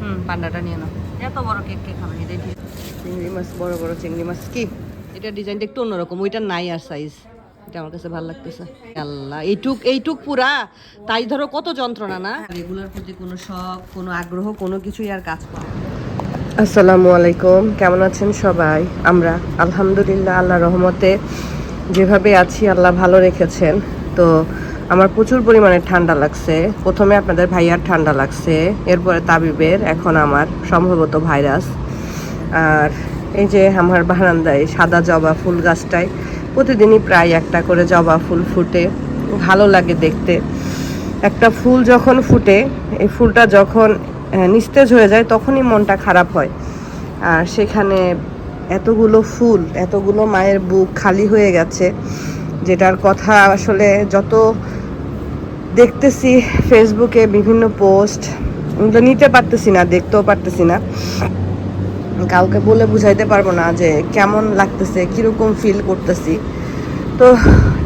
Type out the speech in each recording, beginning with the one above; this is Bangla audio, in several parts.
হুম। পান্ডাটা নিয়ে নাও। এত বড় কেক কে খাবে? এটাই ঠিক চিংড়ি মাছ বড় বড় চিংড়ি মাছ। কি? এটা ডিজাইনটা একটু অন্যরকম ওইটা নাই আর সাইজ এটা আমার কাছে ভালো লাগতেছে। আল্লাহ এইটুক এইটুক পুরা? তাই ধরো কত যন্ত্রণা না? প্রতি কোনো শখ কোনো আগ্রহ কোনো কিছুই আর কাজ করে আসসালামু আলাইকুম কেমন আছেন সবাই? আমরা আলহামদুলিল্লাহ আল্লাহ রহমতে যেভাবে আছি আল্লাহ ভালো রেখেছেন। তো আমার প্রচুর পরিমাণে ঠান্ডা লাগছে। প্রথমে আপনাদের ভাইয়ার ঠান্ডা লাগছে, এরপরে তাবিবের, এখন আমার সম্ভবত ভাইরাস। আর এই যে আমার বারান্দায় সাদা জবা ফুল গাছটায়, প্রতিদিনই প্রায় একটা করে জবা ফুল ফুটে। ভালো লাগে দেখতে। একটা ফুল যখন ফুটে, এই ফুলটা যখন নিস্তেজ হয়ে যায়, তখনই মনটা খারাপ হয়। আর সেখানে এতগুলো ফুল, এতগুলো মায়ের বুক খালি হয়ে গেছে, যেটার কথা আসলে যত দেখতেছি ফেসবুকে বিভিন্ন পোস্ট ওগুলো নিতে পারতেছি না, দেখতেও পারতেছি না। কাউকে বলে বুঝাইতে পারব না যে কেমন লাগতেছে, কীরকম ফিল করতেছি। তো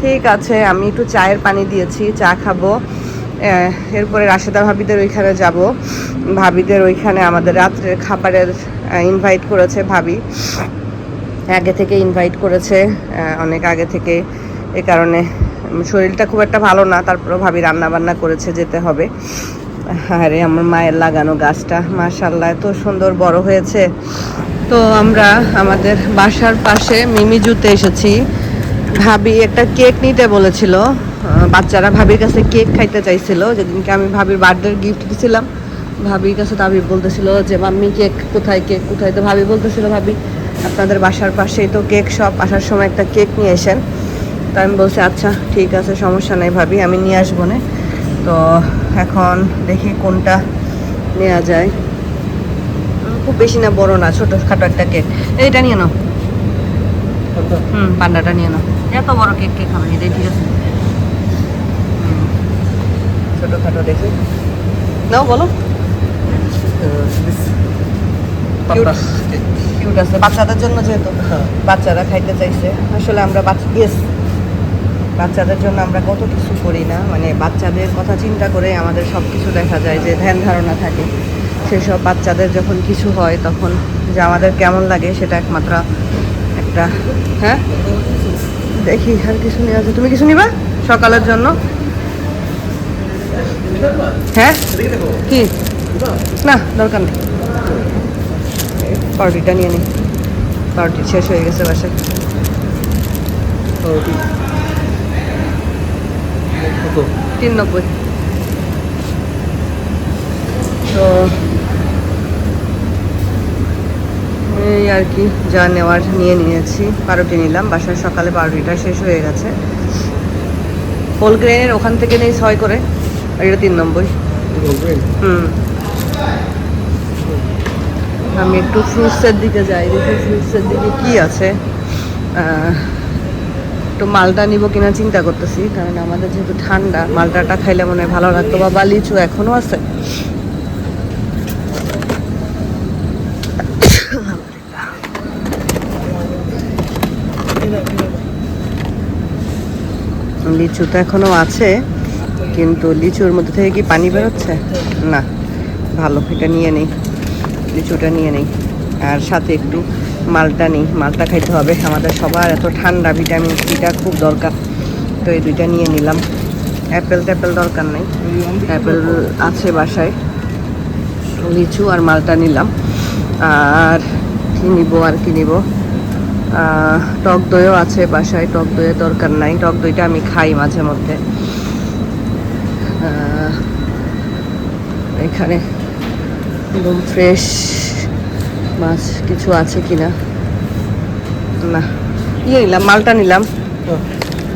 ঠিক আছে, আমি একটু চায়ের পানি দিয়েছি, চা খাব। এরপরে রাশেদা ভাবিদের ওইখানে যাব। ভাবিদের ওইখানে আমাদের রাত্রের খাবারের ইনভাইট করেছে ভাবি। আগে থেকে ইনভাইট করেছে অনেক আগে থেকে। এ কারণে শরীরটা খুব একটা ভালো না, তারপরেও ভাবি রান্না বান্না করেছে, যেতে হবে। আরে, আমার মায়ের লাগানো গাছটা মাশাল্লাহ এত সুন্দর বড় হয়েছে। তো আমরা আমাদের বাসার পাশে মিমি জুতে এসেছি। ভাবি একটা কেক নিতে বলেছিল। বাচ্চারা ভাবির কাছে কেক খাইতে চাইছিল। যেদিনকে আমি ভাবির বার্থডে গিফট দিছিলাম, ভাবির কাছে তাবি বলতেছিল যে, মাম্মি, কেক কোথায় কেক কোথায়? তো ভাবি বলতেছিল, ভাবি, আপনাদের বাসার পাশেই তো কেক শপ, আসার সময় একটা কেক নিয়ে এসেন তো আমি বলছি আচ্ছা ঠিক আছে সমস্যা নেই ভাবি আমি নিয়ে আসব না। তো এখন দেখি কোনটা নেওয়া যায়। খুব বেশি না বড় না ছোট খাটো একটা কেক। এইটা নিয়ে নাও। হুম পান্ডাটা নিয়ে নাও। এত বড় কেক কে খাবে? এটাই ঠিক আছে। ছোট খাটো দেখি। নাও বলো। কিউট আছে। বাচ্চাদের জন্য যেহেতু। বাচ্চারা খাইতে চাইছে। আসলে আমরা বাচ্চা ইয়েস বাচ্চাদের জন্য আমরা কত কিছু করি না? মানে বাচ্চাদের কথা চিন্তা করে আমাদের সব কিছু দেখা যায় যে ধ্যান ধারণা থাকে। সেসব বাচ্চাদের যখন কিছু হয় তখন যে আমাদের কেমন লাগে সেটা একমাত্র একটা হ্যাঁ? দেখি, আর কিছু নেওয়া আছে তুমি কিছু নিবা সকালের জন্য? হ্যাঁ? কি? না, দরকার নেই। পাউরুটিটা নিয়ে নিই পাউরুটি শেষ হয়ে গেছে বাসায়। তিন নব্বই তো এই আর কি যা নেওয়ার নিয়ে নিয়েছি পাউরুটি নিলাম বাসায় সকালে পাউরুটিটা শেষ হয়ে গেছে। হোল গ্রেনের ওখান থেকে নেই ছয় করে আর এটা তিন নব্বই হুম। আমি একটু ফ্রুটসের দিকে যাই দেখি ফ্রুটসের দিকে কি আছে। একটু মালটা নিব কিনা চিন্তা করতেছি, কারণ আমাদের যেহেতু ঠান্ডা, মালটাটা খাইলে মনে হয় ভালো লাগতো বাবা লিচু এখনও আছে। লিচু তো এখনও আছে, কিন্তু লিচুর মধ্যে থেকে কি পানি বেরোচ্ছে? না, ভালো, এটা নিয়ে নেই, লিচুটা নিয়ে নেই। আর সাথে একটু মালটা নেই, মালটা খাইতে হবে। আমাদের সবার এত ঠান্ডা ভিটামিন সিটা খুব দরকার। তো এই দুইটা নিয়ে নিলাম। অ্যাপেল ট্যাপেল দরকার নেই। অ্যাপেল আছে বাসায়। লিচু আর মালটা নিলাম। আর কি নিব আর কি নিব? টক দইও আছে বাসায়, টক দইয়ের দরকার নাই। টক দইটা আমি খাই মাঝে মধ্যে। এখানে একদম ফ্রেশ। মাছ কিছু আছে কিনা? না ইয়ে নিলাম মালটা নিলাম।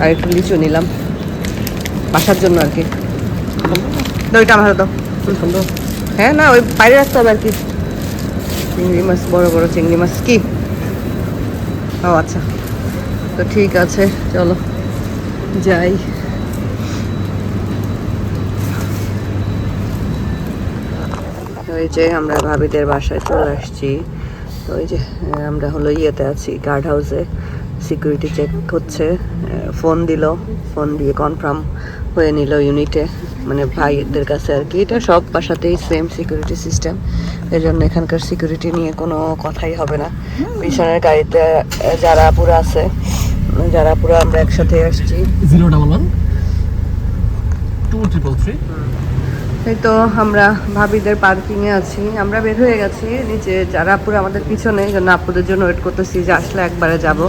আর একটু লিচু নিলাম। বাসার জন্য আর কি। দইটা আমার দাও। হ্যাঁ না ওই বাইরে রাখতে হবে আর কি। চিংড়ি মাছ বড় বড় চিংড়ি মাছ কি? ও আচ্ছা। তো ঠিক আছে চলো। যাই তো এই যে আমরা ভাবিদের বাসায় চলে আসছি। তো ওই যে আমরা হলো ইয়েতে আছি গার্ড হাউসে সিকিউরিটি চেক হচ্ছে ফোন দিল। ফোন দিয়ে কনফার্ম হয়ে নিল ইউনিটে মানে ভাইদের কাছে আর কি। এটা সব বাসাতেই সেম সিকিউরিটি সিস্টেম এই জন্য এখানকার সিকিউরিটি নিয়ে কোনো কথাই হবে না। পিছনের গাড়িতে যারা পুরো আছে যারা পুরো আমরা একসাথে আসছি। Zero double one two triple three এই তো আমরা ভাবিদের পার্কিংয়ে আছি। আমরা বের হয়ে গেছি। নিচে যারা পুরো আমাদের পিছনে জন্য আপুদের জন্য ওয়েট করতেছি যে আসলে একবারে যাব।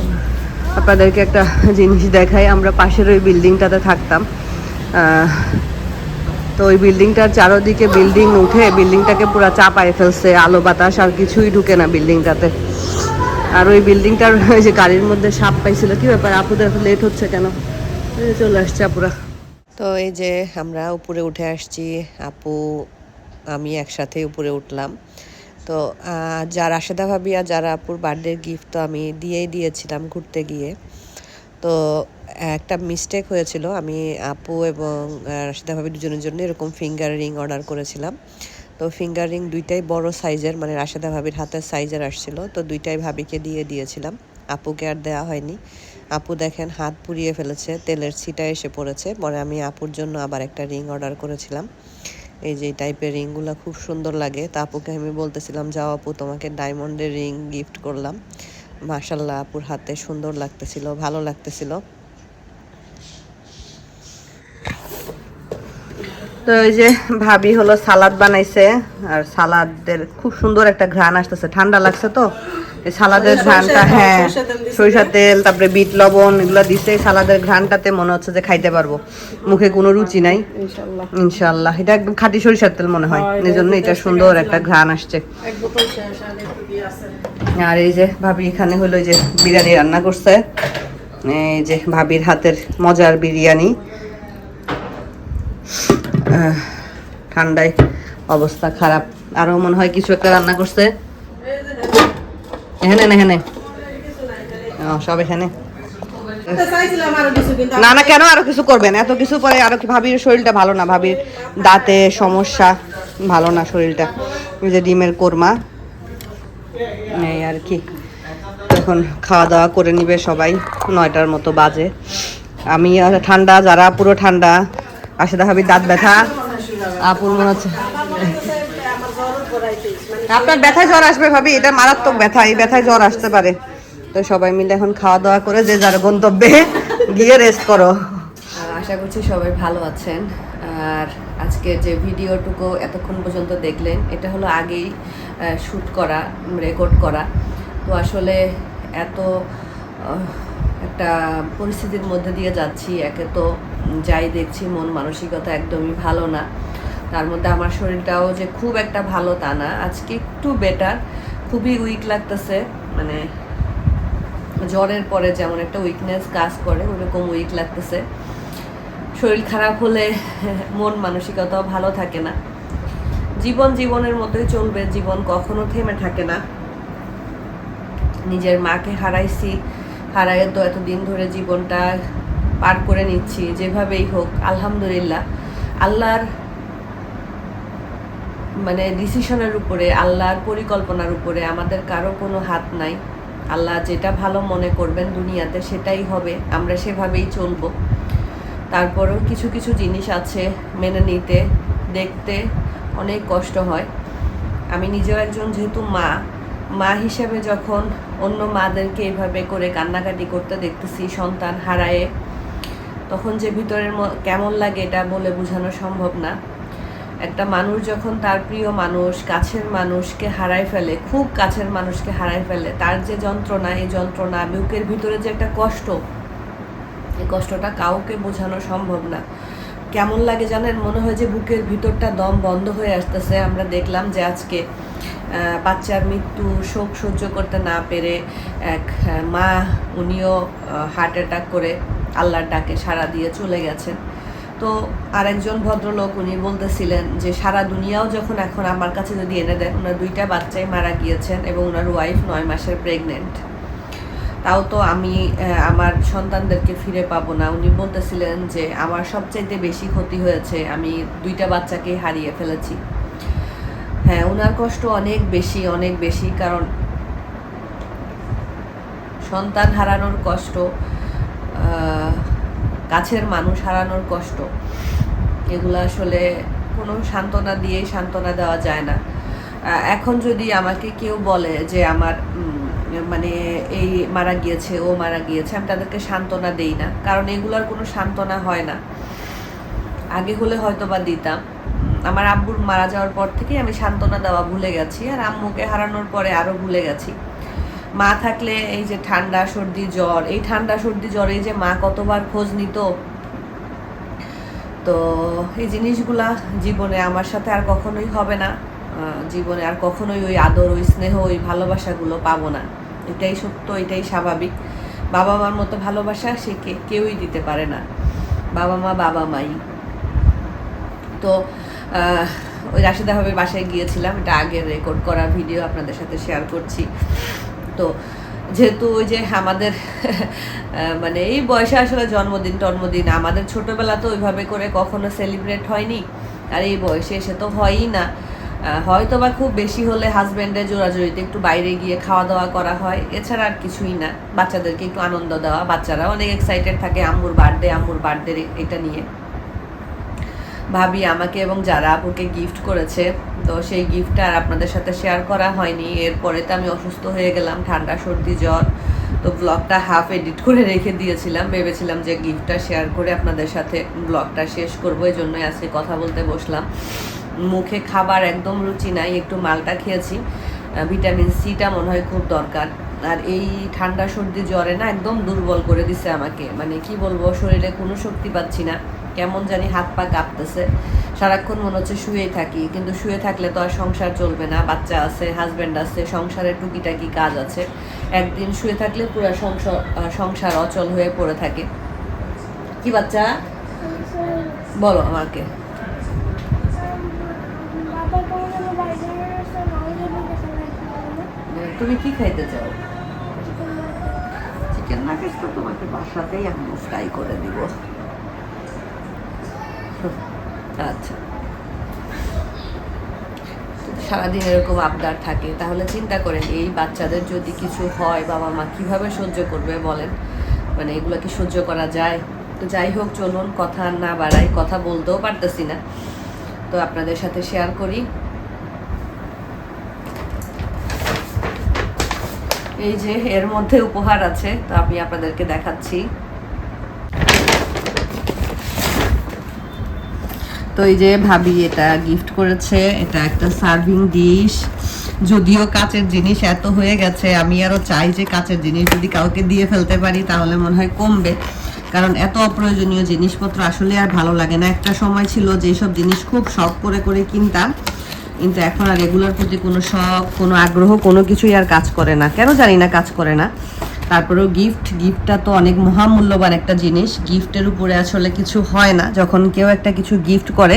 আপনাদেরকে একটা জিনিস দেখাই, আমরা পাশের ওই বিল্ডিংটাতে থাকতাম। তো ওই বিল্ডিংটার চারোদিকে বিল্ডিং উঠে, বিল্ডিংটাকে পুরো চাপায় ফেলছে, আলো বাতাস, আর কিছুই ঢুকে না বিল্ডিংটাতে। আর ওই বিল্ডিংটার ওই যে গাড়ির মধ্যে সাপ পাইছিল, কি ব্যাপার? আপুদের লেট হচ্ছে কেন? চলে আসছে আপুরা। তো এই যে আমরা উপরে উঠে আসছি, আপু, আমি একসাথে উপরে উঠলাম। তো যার আশেদা ভাবি আর যারা আপুর বার্থডে গিফট তো আমি দিয়েই দিয়েছিলাম ঘুরতে গিয়ে। তো, একটা মিস্টেক হয়েছিল, আমি আপু এবং রাশেদা ভাবি দুজনের জন্য এরকম ফিঙ্গার রিং অর্ডার করেছিলাম। তো ফিঙ্গার রিং দুইটাই বড় সাইজের মানে রাশেদা ভাবির হাতের সাইজের আসছিল। তো দুইটাই ভাবিকে দিয়ে দিয়েছিলাম। আপুকে আর দেওয়া হয়নি। আপু দেখেন, হাত পুড়িয়ে ফেলেছে, তেলের ছিটা এসে পড়েছে। পরে আমি আপুর জন্য আবার একটা রিং অর্ডার করেছিলাম। এই যে টাইপের রিংগুলো খুব সুন্দর লাগে। তা আপুকে আমি বলতেছিলাম, যাও আপু, তোমাকে ডায়মন্ডের রিং গিফট করলাম। মাশাল্লাহ আপুর হাতে সুন্দর লাগতেছিল, ভালো লাগতেছিল। তো এই যে ভাবি হলো সালাদ বানাইছে, আর সালাদের খুব সুন্দর একটা ঘ্রাণ আসতেছে। ঠান্ডা লাগছে তো? সালাদের ঘ্রাণটা হ্যাঁ সরিষার তেল তারপরে বিট লবণ এগুলো দিছে সালাদের ঘ্রাণটাতে মনে হচ্ছে যে খাইতে পারব। মুখে কোনো রুচি নাই। ইনশাল্লাহ। এটা একদম খাঁটি সরিষার তেল মনে হয়। এই জন্য এটা সুন্দর একটা ঘ্রাণ আসছে। আর এই যে ভাবি এখানে হলো এই যে বিরিয়ানি রান্না করছে। এই যে ভাবির হাতের মজার বিরিয়ানি। ঠান্ডায় অবস্থা খারাপ। আরও মনে হয় কিছু একটা রান্না করছে। এখানে এখানে সব এখানে। না না কেন আরও কিছু করবেন? এত কিছু পরে আরও কি ভাবির শরীরটা ভালো না? ভাবির দাঁতে সমস্যা ভালো না শরীরটা? ওই যে ডিমের কোরমা। এই আর কি। এখন খাওয়া দাওয়া করে নিবে সবাই নয়টার মতো বাজে। আমি ঠান্ডা যারা পুরো ঠান্ডা আসে ভাবির দাঁত ব্যথা। আপুর মনে হচ্ছে আমার জ্বর করাইতে মানে আপনার ব্যথায় জ্বর আসবে ভাবি, এটা মারাত্মক ব্যথা, এই ব্যথায় জ্বর আসতে পারে। তো সবাই মিলে এখন খাওয়া দাওয়া করে যে যার গন্তব্যে গিয়ে রেস্ট করো। আশা করছি সবাই ভালো আছেন। আর আজকে যে ভিডিওটুকু এতক্ষণ পর্যন্ত দেখলেন, এটা হলো আগেই শ্যুট করা রেকর্ড করা। তো আসলে এত একটা পরিস্থিতির মধ্যে দিয়ে যাচ্ছি, একে তো যাই দেখছি, মন মানসিকতা একদমই ভালো না। তার মধ্যে আমার শরীরটাও যে খুব একটা ভালো তা না। আজকে একটু বেটার খুবই উইক লাগতেছে মানে জ্বরের পরে যেমন একটা উইকনেস কাজ করে, ওরকম উইক লাগতেছে। শরীর খারাপ হলে মন মানসিকতাও ভালো থাকে না। জীবন জীবনের মতোই চলবে, জীবন কখনো থেমে থাকে না। নিজের মাকে হারাইছি হারাইয়ে তো এতদিন ধরে জীবনটা পার করে নিচ্ছি, যেভাবেই হোক, আলহামদুলিল্লাহ। আল্লাহর মানে ডিসিশনের উপরে, আল্লাহর পরিকল্পনার উপরে আমাদের কারও কোনো হাত নাই। আল্লাহ যেটা ভালো মনে করবেন দুনিয়াতে সেটাই হবে, আমরা সেভাবেই চলবো। তারপরেও কিছু কিছু জিনিস আছে মেনে নিতে, দেখতে অনেক কষ্ট হয়। আমি নিজেও একজন যেহেতু মা মা হিসেবে যখন অন্য মাদেরকে এভাবে করে কান্নাকাটি করতে দেখতেছি, সন্তান হারায়ে, তখন যে ভিতরের কেমন লাগে এটা বলে বোঝানো সম্ভব না। একটা মানুষ যখন তার প্রিয় মানুষ, কাছের মানুষকে হারায় ফেলে, খুব কাছের মানুষকে হারায় ফেলে, তার যে যন্ত্রণা, এই যন্ত্রণা বুকের ভিতরে যে একটা কষ্ট, এই কষ্টটা কাউকে বোঝানো সম্ভব না। কেমন লাগে জানেন? মনে হয় যে বুকের ভিতরটা দম বন্ধ হয়ে আসতেছে। আমরা দেখলাম যে আজকে বাচ্চার মৃত্যু শোক সহ্য করতে না পেরে এক মা, উনিও হার্ট অ্যাটাক করে আল্লাহর ডাকে সাড়া দিয়ে চলে গেছেন। তো আরেকজন ভদ্রলোক উনি বলতেছিলেন যে, সারা দুনিয়াও যখন এখন আমার কাছে যদি এনে দেন ওনার দুইটা বাচ্চাই মারা গিয়েছেন এবং ওনার ওয়াইফ নয় মাসের প্রেগনেন্ট তাও তো আমি আমার সন্তানদেরকে ফিরে পাবো না। উনি বলতেছিলেন যে, আমার সবচাইতে বেশি ক্ষতি হয়েছে, আমি দুইটা বাচ্চাকে হারিয়ে ফেলেছি। হ্যাঁ ওনার কষ্ট অনেক বেশি অনেক বেশি, কারণ সন্তান হারানোর কষ্ট কাছের মানুষ হারানোর কষ্ট। এগুলো আসলে কোনো সান্ত্বনা দিয়ে সান্ত্বনা দেওয়া যায় না। এখন যদি আমাকে কেউ বলে যে আমার মানে এই মারা গিয়েছে, ও মারা গিয়েছে, আমি তাদেরকে সান্ত্বনা দেই না। কারণ এগুলোর কোনো সান্ত্বনা হয় না। আগে হলে হয়তো বা দিতাম। আমার আব্বুর মারা যাওয়ার পর থেকে আমি সান্ত্বনা দেওয়া ভুলে গেছি, আর আম্মুকে হারানোর পরে আরও ভুলে গেছি। মা থাকলে এই যে ঠান্ডা, সর্দি, জ্বর, এই ঠান্ডা, সর্দি, জ্বরে যে মা কতবার খোঁজ নিত? তো এই জিনিসগুলা জীবনে আমার সাথে আর কখনোই হবে না। জীবনে আর কখনোই ওই আদর, ওই স্নেহ, ওই ভালোবাসাগুলো পাবো না। এটাই সত্য, এটাই স্বাভাবিক। বাবা মার মতো ভালোবাসা সে কেউই দিতে পারে না। বাবা মা, বাবা মাই। তো ওই রাশিদা ভাবে বাসায় গিয়েছিলাম। এটা আগের রেকর্ড করা ভিডিও আপনাদের সাথে শেয়ার করছি। তো যেহেতু ওই যে আমাদের মানে এই বয়সে আসলে জন্মদিন টন্মদিন, আমাদের ছোটবেলা তো ওইভাবে করে কখনো সেলিব্রেট হয়নি, আর এই বয়সে এসে তো হয়ই না। হয়তো বা খুব বেশি হলে হাজব্যান্ডের জোড়াজোড়িতে একটু বাইরে গিয়ে খাওয়া দাওয়া করা হয়, এছাড়া আর কিছুই না। বাচ্চাদেরকে একটু আনন্দ দেওয়া, বাচ্চারা অনেক এক্সাইটেড থাকে আম্মুর বার্থডে আম্মুর বার্থডে এটা নিয়ে। ভাবি আমাকে এবং যারা আপুকে গিফট করেছে তো সেই গিফটটা আর আপনাদের সাথে শেয়ার করা হয়নি। এরপরে তো আমি অসুস্থ হয়ে গেলাম, ঠান্ডা, সর্দি, জ্বর। তো ব্লগটা হাফ এডিট করে রেখে দিয়েছিলাম। ভেবেছিলাম যে গিফটটা শেয়ার করে আপনাদের সাথে ব্লগটা শেষ করব এই জন্যই আজকে কথা বলতে বসলাম। মুখে খাবার একদম রুচি নাই, একটু মালটা খেয়েছি। ভিটামিন সিটা মনে হয় খুব দরকার। আর এই ঠান্ডা, সর্দি, জ্বরে না একদম দুর্বল করে দিছে আমাকে। মানে কি বলব, শরীরে কোনো শক্তি পাচ্ছি না। কেমন জানি হাত পা কাঁপতেছে। সারাক্ষণ মনে হচ্ছে শুয়েই থাকি কিন্তু শুয়ে থাকলে তো আর সংসার চলবে না। বাচ্চা আছে হাজব্যান্ড আছে সংসারের টুকিটাকি কাজ আছে। একদিন শুয়ে থাকলে পুরো সংসার সংসার অচল হয়ে পড়ে থাকে। কি বাচ্চা? বলো আমাকে। তুমি কি খাইতে চাও? চিকেন নাগেটস তো তোমাকে বাসাতেই আমি ফ্রাই করে দিব। আচ্ছা। সারাদিন এরকম আবদার থাকে, তাহলে চিন্তা করেন, এই বাচ্চাদের যদি কিছু হয়, বাবা মা কীভাবে সহ্য করবে বলেন? মানে এগুলো কি সহ্য করা যায়? তো যাই হোক, চলুন, কথা না বাড়াই কথা বলতেও পারতেছি না। তো আপনাদের সাথে শেয়ার করি। এই যে, এর মধ্যে উপহার আছে, তো আমি আপনাদেরকে দেখাচ্ছি। তো এই যে ভাবি এটা গিফট করেছে, এটা একটা সার্ভিং ডিশ যদিও কাচের জিনিস এত হয়ে গেছে, আমি আরও চাই যে কাচের জিনিস যদি কাউকে দিয়ে ফেলতে পারি, তাহলে মনে হয় কমবে। কারণ এত অপ্রয়োজনীয় জিনিসপত্র আসলে আর ভালো লাগে না। একটা সময় ছিল যেসব জিনিস খুব শখ করে করে কিনতাম। কিন্তু এখন আর এগুলোর প্রতি কোনো শখ, কোনো আগ্রহ, কোনো কিছুই আর কাজ করে না। কেন জানি না কাজ করে না। তারপরেও গিফট গিফটটা তো অনেক মহামূল্যবান একটা জিনিস। গিফটের উপরে আসলে কিছু হয় না। যখন কেউ একটা কিছু গিফট করে,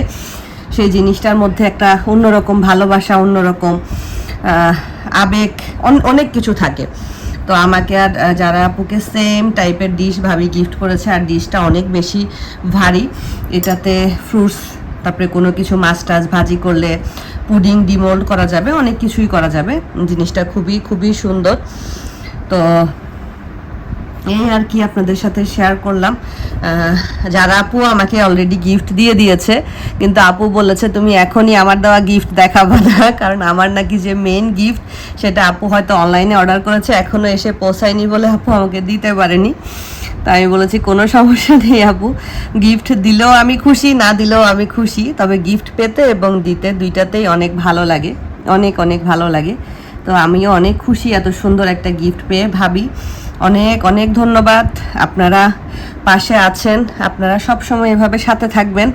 সেই জিনিসটার মধ্যে একটা অন্যরকম ভালোবাসা, অন্যরকম আবেগ অনেক কিছু থাকে। তো আমাকে আর যারা আপুকে সেম টাইপের ডিশ ভাবি গিফট করেছে, আর ডিশটা অনেক বেশি ভারী। এটাতে ফ্রুটস তারপরে কোনো কিছু মাছ টাছ ভাজি করলে পুডিং ডিমোল্ড করা যাবে, অনেক কিছুই করা যাবে। জিনিসটা খুবই খুবই সুন্দর। তো এই আর কি আপনাদের সাথে শেয়ার করলাম। যারা আপু আমাকে অলরেডি গিফট দিয়ে দিয়েছে, কিন্তু আপু বলেছে, তুমি এখনই আমার দেওয়া গিফট দেখাবো না। কারণ আমার নাকি যে মেন গিফট সেটা আপু হয়তো অনলাইনে অর্ডার করেছে এখনও এসে পৌঁছায়নি বলে আপু আমাকে দিতে পারেনি। তাই আমি বলেছি, কোনো সমস্যা নেই আপু। গিফট দিলেও আমি খুশি, না দিলেও আমি খুশি। তবে গিফট পেতে এবং দিতে দুইটাতেই অনেক ভালো লাগে, অনেক অনেক ভালো লাগে। তো আমিও অনেক খুশি, এত সুন্দর একটা গিফট পেয়ে ভাবি। অনেক অনেক ধন্যবাদ। আপনারা পাশে আছেন, আপনারা সব সময় এভাবে সাথে থাকবেন।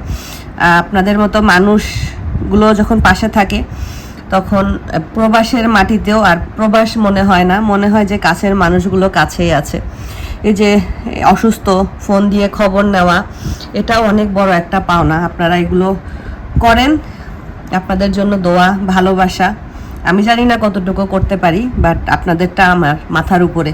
আপনাদের মতো মানুষগুলো যখন পাশে থাকে, তখন প্রবাসের মাটিতেও আর প্রবাস মনে হয় না, মনে হয় যে কাছের মানুষগুলো কাছেই আছে। এই যে অসুস্থ, ফোন দিয়ে খবর নেওয়া, এটাও অনেক বড় একটা পাওনা। আপনারা এগুলো করেন, আপনাদের জন্য দোয়া, ভালোবাসা। আমি জানি না কতটুকু করতে পারি, বাট আপনাদেরটা আমার মাথার উপরে।